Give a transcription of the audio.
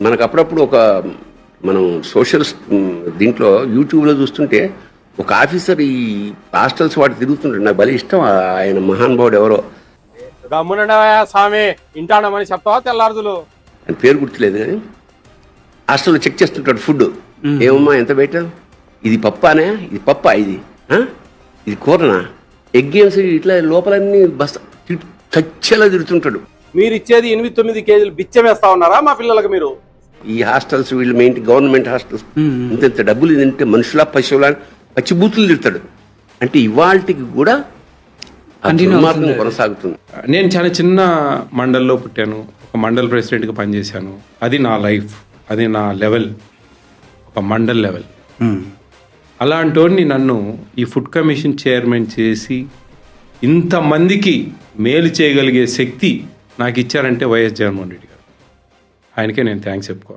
మనకు అప్పుడప్పుడు ఒక మనం సోషల్ దీంట్లో యూట్యూబ్లో చూస్తుంటే ఒక ఆఫీసర్ ఈ హాస్టల్స్ వాడు తిరుగుతుంటాడు. నాకు భలే ఇష్టం. ఆయన మహానుభావుడు ఎవరో. గమ్మునండవయ్యా స్వామి. ఇంటాడమని చెప్తావా తెల్లారుదులు ఆయన పేరు గుర్తులేదు కానీ హాస్టల్లో చెక్ చేస్తుంటాడు ఫుడ్ ఏమమ్మా ఎంత పెట్టావు ఇది పప్పానే? ఇది పప్పా ఇది? ఇది కూరనా? ఎగ్ గేమ్స్ ఇట్లా లోపలన్నీ బస్ చచ్చేలా తిరుగుతుంటాడు. మీరు ఇచ్చేది ఎనిమిది తొమ్మిది కేజీలు బిచ్చం వేస్తా ఉన్నారా మా పిల్లలకు మీరు? ఈ హాస్టల్స్ వీళ్ళు మెయిన్ గవర్నమెంట్ హాస్టల్స్. ఇంత డబ్బులు తింటే మనుషుల పశువుల పచ్చి బూతులు తిడతాడు. అంటే ఇవాళకి కూడా. కొనసాగుతుంది. నేను చాలా చిన్న మండల్లో పుట్టాను. ఒక మండల్ ప్రెసిడెంట్గా పనిచేశాను. అది నా లైఫ్. అది నా లెవెల్. ఒక మండల్ లెవెల్. అలాంటోడిని నన్ను ఈ ఫుడ్ కమిషన్ చైర్మన్ చేసి ఇంతమందికి మేలు చేయగలిగే శక్తి నాకు ఇచ్చారంటే వైఎస్ జగన్మోహన్ రెడ్డి గారు. ఆయనకే నేను థ్యాంక్స్ చెప్పుకోవాలి